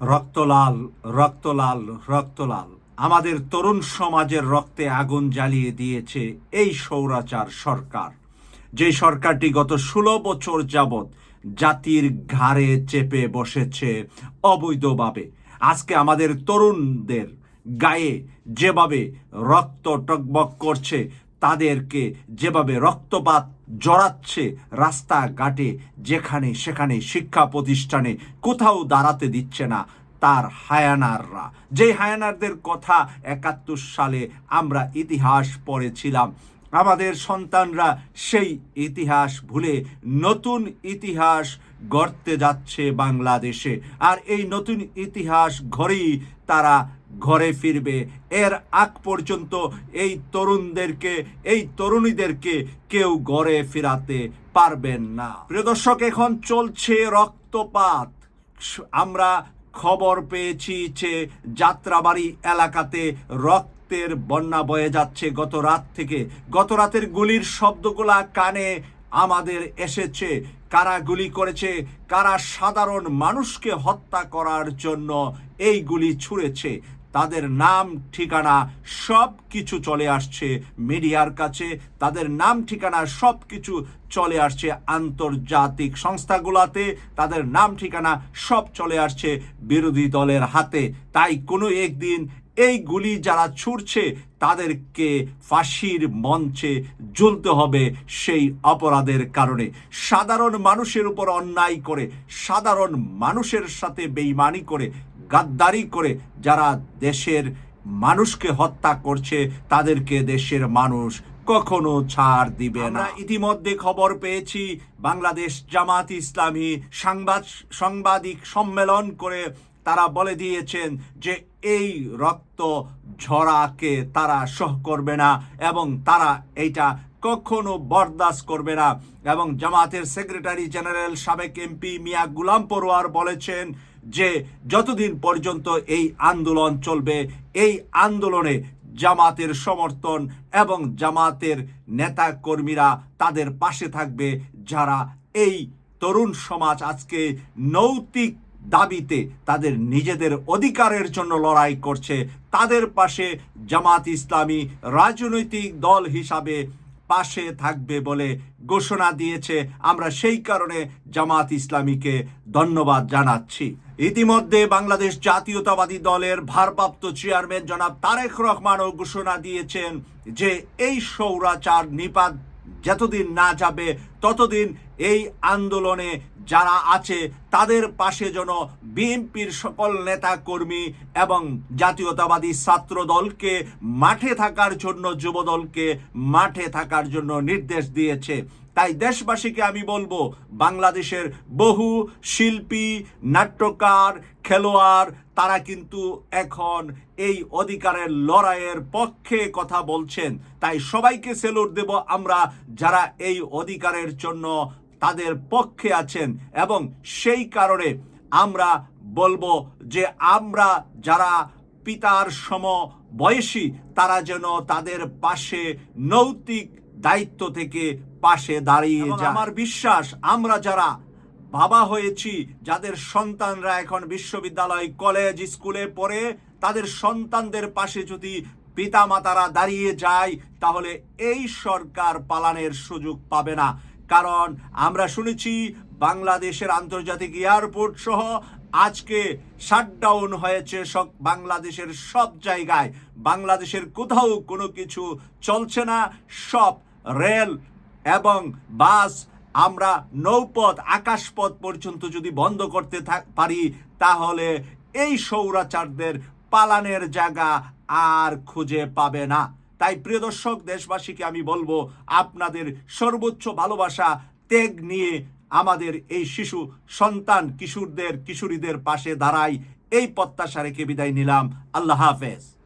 রক্তলাল রক্তলাল রক্তলাল। আমাদের তরুণ সমাজের রক্তে আগুন জ্বালিয়ে দিয়েছে এই সৌরাচার সরকার। যে সরকারটি গত ষোলো বছর যাবৎ জাতির ঘাড়ে চেপে বসেছে অবৈধভাবে। আজকে আমাদের তরুণদের গায়ে যেভাবে রক্ত টকবক করছে তাদেরকে যেভাবে রক্তপাত জড়াচ্ছে রাস্তাঘাটে, যেখানে সেখানে শিক্ষা প্রতিষ্ঠানে কোথাও দাঁড়াতে দিচ্ছে না তার হায়ানাররা। যে হায়ানারদের কথা একাত্তর সালে আমরা ইতিহাস পড়েছিলাম, আমাদের সন্তানরা সেই ইতিহাস ভুলে নতুন ইতিহাস গড়তে যাচ্ছে বাংলাদেশে। আর এই নতুন ইতিহাস ঘরেই তারা ঘরে ফিরবে। এর আগ পর্যন্ত এই তরুণদেরকে, এই তরুণীদেরকে কেউ ঘরে ফিরাতে পারবেন না। প্রিয় দর্শক, এখন চলছে রক্তপাত। আমরা খবর পেয়েছি যে যাত্রাবাড়ি এলাকাতে রক্তের বন্যা বয়ে যাচ্ছে গত রাত থেকে। গত রাতের গুলির শব্দগুলা কানে আমাদের এসেছে। কারা গুলি করেছে, কারা সাধারণ মানুষকে হত্যা করার জন্য এই গুলি ছুঁড়েছে তাদের নাম, ঠিকানা সব কিছু চলে আসছে মিডিয়ার কাছে। তাদের নাম, ঠিকানা সব কিছু চলে আসছে আন্তর্জাতিক সংস্থাগুলোতে। তাদের নাম, ঠিকানা সব চলে আসছে বিরোধী দলের হাতে। তাই কোনো একদিন এই গুলি যারা ছুটছে তাদেরকে ফাঁসির মঞ্চে ঝুলতে হবে সেই অপরাধের কারণে। সাধারণ মানুষের উপর অন্যায় করে, সাধারণ মানুষের সাথে বেইমানি করে গাদ্দারি করে যারা দেশের মানুষকে হত্যা করছে, তাদেরকে দেশের মানুষ কখনো ছাড় দিবে না। ইতিমধ্যে খবর পেয়েছি, বাংলাদেশ জামাত ইসলামী সাংবাদ, সাংবাদিক সম্মেলন করে তারা বলে দিয়েছেন যে এই রক্ত ঝরাকে তারা সহ করবে না এবং তারা এইটা কখনো বরদাস্ত করবে না। এবং জামাতের সেক্রেটারি জেনারেল সাবেক এমপি মিয়া গুলাম পরোয়ার বলেছেন যে যতদিন পর্যন্ত এই আন্দোলন চলবে, এই আন্দোলনে জামাতের সমর্থন এবং জামাতের নেতা কর্মীরা তাদের পাশে থাকবে যারা এই তরুণ সমাজ আজকে নৈতিক দাবিতে তাদের নিজেদের অধিকারের জন্য লড়াই করছে। তাদের পাশে জামাত ইসলামী রাজনৈতিক দল হিসাবে পাশে থাকবে বলে ঘোষণা দিয়েছে। আমরা সেই কারণে জামাত ইসলামীকে ধন্যবাদ জানাচ্ছি। ইতিমধ্যে বাংলাদেশ জাতীয়তাবাদী দলের ভারপ্রাপ্ত চেয়ারম্যান জনাব তারেক রহমানও ঘোষণা দিয়েছেন যে, এই সৌরাচার নিপাত যতদিন না যাবে, ততদিন এই আন্দোলনে যারা আছে, তাদের পাশে যেন বিএনপির সকল নেতা কর্মী এবং জাতীয়তাবাদী ছাত্র দলকে মাঠে থাকার জন্য, যুবদলকে মাঠে থাকার জন্য নির্দেশ দিয়েছে। তাই দেশবাসীকে আমি বলব, বাংলাদেশের বহু শিল্পী, নাট্যকার, খেলোয়াড়, তারা কিন্তু এখন এই অধিকারের লড়াইয়ের পক্ষে কথা বলছেন। তাই সবাইকে সেলুট দেব আমরা যারা এই অধিকারের জন্য তাদের পক্ষে আছেন এবং সেই কারণে আমরা বলব যে আমরা যারা পিতার সম বয়সী তারা যেন তাদের পাশে নৈতিক দায়িত্ব থেকে পাশে দাঁড়িয়ে আমার বিশ্বাস আমরা যারা বাবা হয়েছি যাদের সন্তানরা এখন বিশ্ববিদ্যালয় কলেজ স্কুলে পড়ে তাদের সন্তানদের পাশে যদি পিতা মাতারা দাঁড়িয়ে যায় তাহলে এই সরকার পালানের সুযোগ পাবে না। কারণ আমরা শুনেছি বাংলাদেশের আন্তর্জাতিক এয়ারপোর্ট সহ আজকে শাটডাউন হয়েছে সব বাংলাদেশের সব জায়গায়। বাংলাদেশের কোথাও কোনো কিছু চলছে না। সব রেল এবং বাস আমরা নৌপথ, আকাশপথ পর্যন্ত যদি বন্ধ করতে পারি, তাহলে এই সৌরাচারদের পালানের জায়গা আর খুঁজে পাবে না। তাই প্রিয় দর্শক, দেশবাসীকে আমি বলব, আপনাদের সর্বোচ্চ ভালোবাসা ত্যাগ নিয়ে আমাদের এই শিশু সন্তান কিশোরদের, কিশোরীদের পাশে দাঁড়াই। এই প্রত্যাশা রেখে বিদায় নিলাম। আল্লাহ হাফেজ।